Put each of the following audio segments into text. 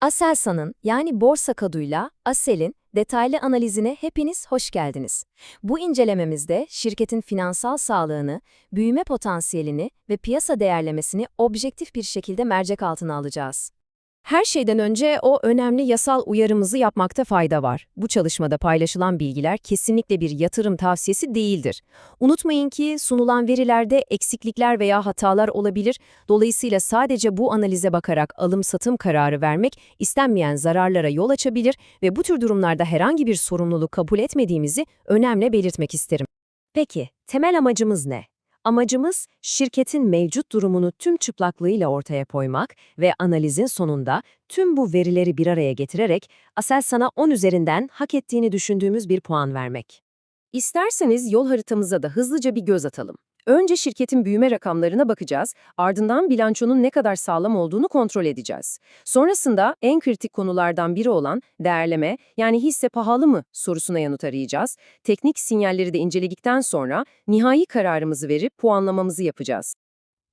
Aselsan'ın yani borsa koduyla Asel'in detaylı analizine hepiniz hoş geldiniz. Bu incelememizde şirketin finansal sağlığını, büyüme potansiyelini ve piyasa değerlemesini objektif bir şekilde mercek altına alacağız. Her şeyden önce o önemli yasal uyarımızı yapmakta fayda var. Bu çalışmada paylaşılan bilgiler kesinlikle bir yatırım tavsiyesi değildir. Unutmayın ki sunulan verilerde eksiklikler veya hatalar olabilir. Dolayısıyla sadece bu analize bakarak alım-satım kararı vermek istenmeyen zararlara yol açabilir ve bu tür durumlarda herhangi bir sorumluluk kabul etmediğimizi önemli belirtmek isterim. Peki, temel amacımız ne? Amacımız şirketin mevcut durumunu tüm çıplaklığıyla ortaya koymak ve analizin sonunda tüm bu verileri bir araya getirerek Aselsan'a 10 üzerinden hak ettiğini düşündüğümüz bir puan vermek. İsterseniz yol haritamıza da hızlıca bir göz atalım. Önce şirketin büyüme rakamlarına bakacağız, ardından bilançonun ne kadar sağlam olduğunu kontrol edeceğiz. Sonrasında en kritik konulardan biri olan değerleme, yani hisse pahalı mı sorusuna yanıt arayacağız. Teknik sinyalleri de inceledikten sonra nihai kararımızı verip puanlamamızı yapacağız.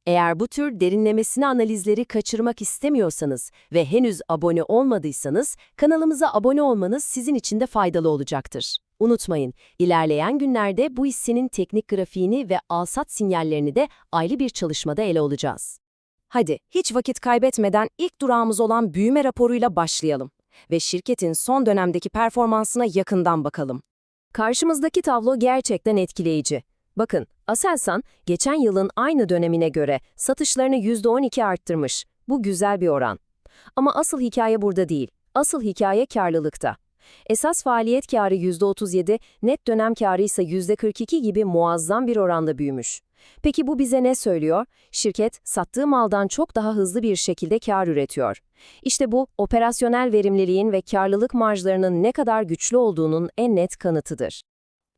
Eğer bu tür derinlemesine analizleri kaçırmak istemiyorsanız ve henüz abone olmadıysanız, kanalımıza abone olmanız sizin için de faydalı olacaktır. Unutmayın, ilerleyen günlerde bu hissenin teknik grafiğini ve alsat sinyallerini de ayrı bir çalışmada ele alacağız. Hadi, hiç vakit kaybetmeden ilk durağımız olan büyüme raporuyla başlayalım ve şirketin son dönemdeki performansına yakından bakalım. Karşımızdaki tablo gerçekten etkileyici. Bakın, Aselsan geçen yılın aynı dönemine göre satışlarını %12 arttırmış. Bu güzel bir oran. Ama asıl hikaye burada değil. Asıl hikaye karlılıkta. Esas faaliyet karı %37, net dönem karı ise %42 gibi muazzam bir oranda büyümüş. Peki bu bize ne söylüyor? Şirket sattığı maldan çok daha hızlı bir şekilde kar üretiyor. İşte bu operasyonel verimliliğin ve karlılık marjlarının ne kadar güçlü olduğunun en net kanıtıdır.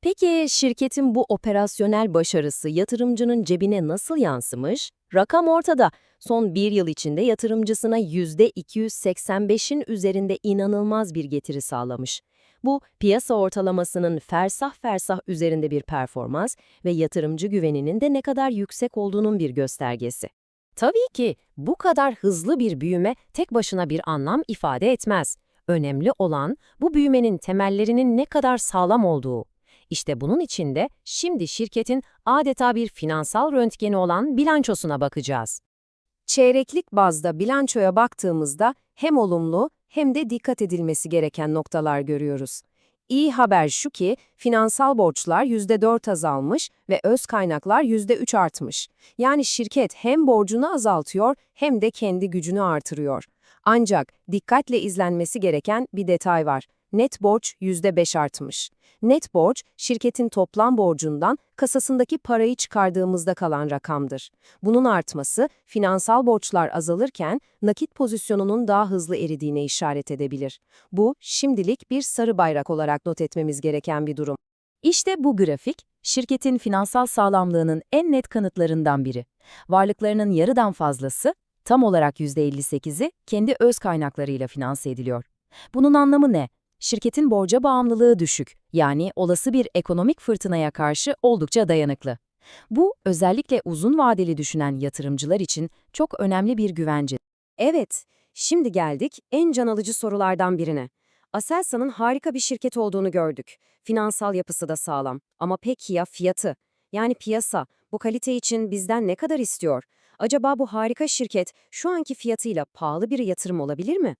Peki şirketin bu operasyonel başarısı yatırımcının cebine nasıl yansımış? Rakam ortada. Son bir yıl içinde yatırımcısına %285'in üzerinde inanılmaz bir getiri sağlamış. Bu, piyasa ortalamasının fersah fersah üzerinde bir performans ve yatırımcı güveninin de ne kadar yüksek olduğunun bir göstergesi. Tabii ki bu kadar hızlı bir büyüme tek başına bir anlam ifade etmez. Önemli olan bu büyümenin temellerinin ne kadar sağlam olduğu. İşte bunun için de şimdi şirketin adeta bir finansal röntgeni olan bilançosuna bakacağız. Çeyreklik bazda bilançoya baktığımızda hem olumlu hem de dikkat edilmesi gereken noktalar görüyoruz. İyi haber şu ki finansal borçlar %4 azalmış ve öz kaynaklar %3 artmış. Yani şirket hem borcunu azaltıyor hem de kendi gücünü artırıyor. Ancak dikkatle izlenmesi gereken bir detay var. Net borç %5 artmış. Net borç, şirketin toplam borcundan kasasındaki parayı çıkardığımızda kalan rakamdır. Bunun artması, finansal borçlar azalırken nakit pozisyonunun daha hızlı eridiğine işaret edebilir. Bu, şimdilik bir sarı bayrak olarak not etmemiz gereken bir durum. İşte bu grafik, şirketin finansal sağlamlığının en net kanıtlarından biri. Varlıklarının yarıdan fazlası, tam olarak %58'i kendi öz kaynaklarıyla finanse ediliyor. Bunun anlamı ne? Şirketin borca bağımlılığı düşük, yani olası bir ekonomik fırtınaya karşı oldukça dayanıklı. Bu, özellikle uzun vadeli düşünen yatırımcılar için çok önemli bir güvence. Evet, şimdi geldik en can alıcı sorulardan birine. Aselsan'ın harika bir şirket olduğunu gördük. Finansal yapısı da sağlam. Ama peki ya fiyatı? Yani piyasa, bu kalite için bizden ne kadar istiyor? Acaba bu harika şirket şu anki fiyatıyla pahalı bir yatırım olabilir mi?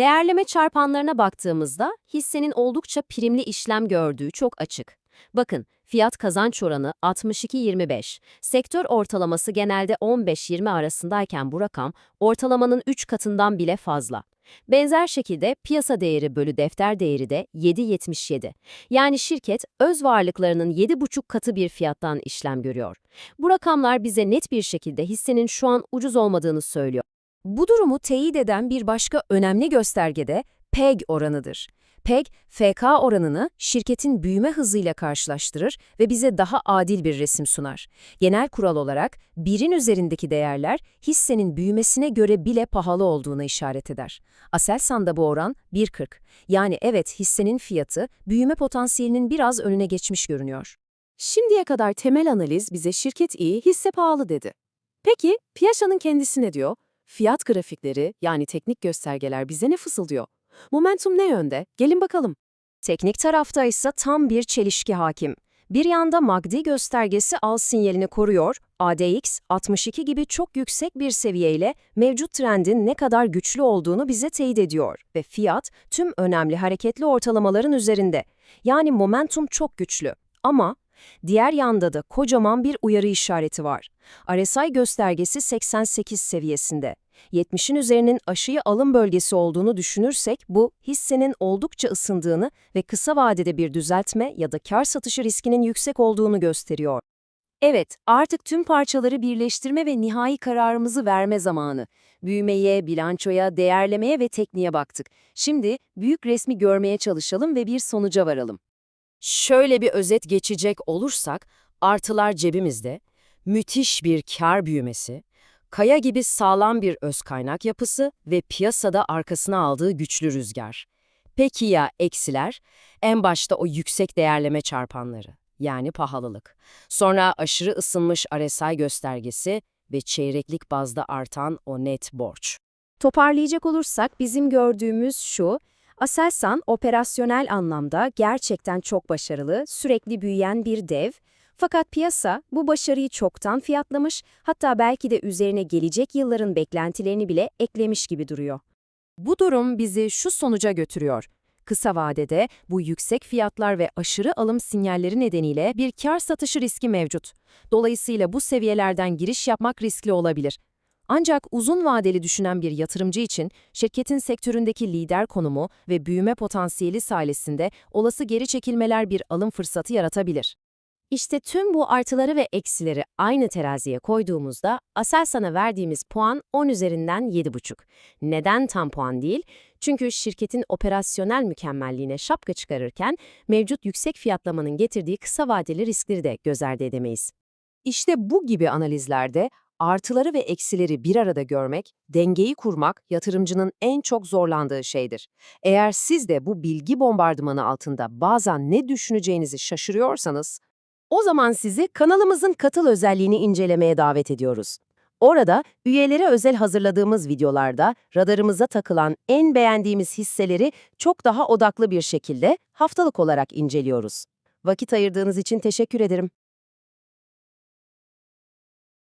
Değerleme çarpanlarına baktığımızda hissenin oldukça primli işlem gördüğü çok açık. Bakın, fiyat kazanç oranı 62-25. Sektör ortalaması genelde 15-20 arasındayken bu rakam ortalamanın 3 katından bile fazla. Benzer şekilde piyasa değeri bölü defter değeri de 7.77. Yani şirket öz varlıklarının 7,5 katı bir fiyattan işlem görüyor. Bu rakamlar bize net bir şekilde hissenin şu an ucuz olmadığını söylüyor. Bu durumu teyit eden bir başka önemli gösterge de PEG oranıdır. PEG, FK oranını şirketin büyüme hızıyla karşılaştırır ve bize daha adil bir resim sunar. Genel kural olarak birin üzerindeki değerler hissenin büyümesine göre bile pahalı olduğuna işaret eder. Aselsan'da bu oran 1.40. Yani evet hissenin fiyatı büyüme potansiyelinin biraz önüne geçmiş görünüyor. Şimdiye kadar temel analiz bize şirket iyi, hisse pahalı dedi. Peki piyasanın kendisi ne diyor? Fiyat grafikleri yani teknik göstergeler bize ne fısıldıyor? Momentum ne yönde? Gelin bakalım. Teknik tarafta ise tam bir çelişki hakim. Bir yanda MACD göstergesi al sinyalini koruyor, ADX 62 gibi çok yüksek bir seviyeyle mevcut trendin ne kadar güçlü olduğunu bize teyit ediyor ve fiyat tüm önemli hareketli ortalamaların üzerinde. Yani momentum çok güçlü. Ama diğer yanda da kocaman bir uyarı işareti var. RSI göstergesi 88 seviyesinde. 70'in üzerinin aşıyı alım bölgesi olduğunu düşünürsek bu hissenin oldukça ısındığını ve kısa vadede bir düzeltme ya da kar satışı riskinin yüksek olduğunu gösteriyor. Evet, artık tüm parçaları birleştirme ve nihai kararımızı verme zamanı. Büyümeye, bilançoya, değerlemeye ve tekniğe baktık. Şimdi büyük resmi görmeye çalışalım ve bir sonuca varalım. Şöyle bir özet geçecek olursak, artılar cebimizde, müthiş bir kar büyümesi, kaya gibi sağlam bir öz kaynak yapısı ve piyasada arkasına aldığı güçlü rüzgar. Peki ya eksiler? En başta o yüksek değerleme çarpanları, yani pahalılık. Sonra aşırı ısınmış RSI göstergesi ve çeyreklik bazda artan o net borç. Toparlayacak olursak bizim gördüğümüz şu, Aselsan operasyonel anlamda gerçekten çok başarılı, sürekli büyüyen bir dev. Fakat piyasa bu başarıyı çoktan fiyatlamış, hatta belki de üzerine gelecek yılların beklentilerini bile eklemiş gibi duruyor. Bu durum bizi şu sonuca götürüyor. Kısa vadede bu yüksek fiyatlar ve aşırı alım sinyalleri nedeniyle bir kar satışı riski mevcut. Dolayısıyla bu seviyelerden giriş yapmak riskli olabilir. Ancak uzun vadeli düşünen bir yatırımcı için şirketin sektöründeki lider konumu ve büyüme potansiyeli sayesinde olası geri çekilmeler bir alım fırsatı yaratabilir. İşte tüm bu artıları ve eksileri aynı teraziye koyduğumuzda Aselsan'a verdiğimiz puan 10 üzerinden 7,5. Neden tam puan değil? Çünkü şirketin operasyonel mükemmelliğine şapka çıkarırken mevcut yüksek fiyatlamanın getirdiği kısa vadeli riskleri de göz ardı edemeyiz. İşte bu gibi analizlerde artıları ve eksileri bir arada görmek, dengeyi kurmak yatırımcının en çok zorlandığı şeydir. Eğer siz de bu bilgi bombardımanı altında bazen ne düşüneceğinizi şaşırıyorsanız, o zaman sizi kanalımızın katıl özelliğini incelemeye davet ediyoruz. Orada üyelere özel hazırladığımız videolarda radarımıza takılan en beğendiğimiz hisseleri çok daha odaklı bir şekilde haftalık olarak inceliyoruz. Vakit ayırdığınız için teşekkür ederim.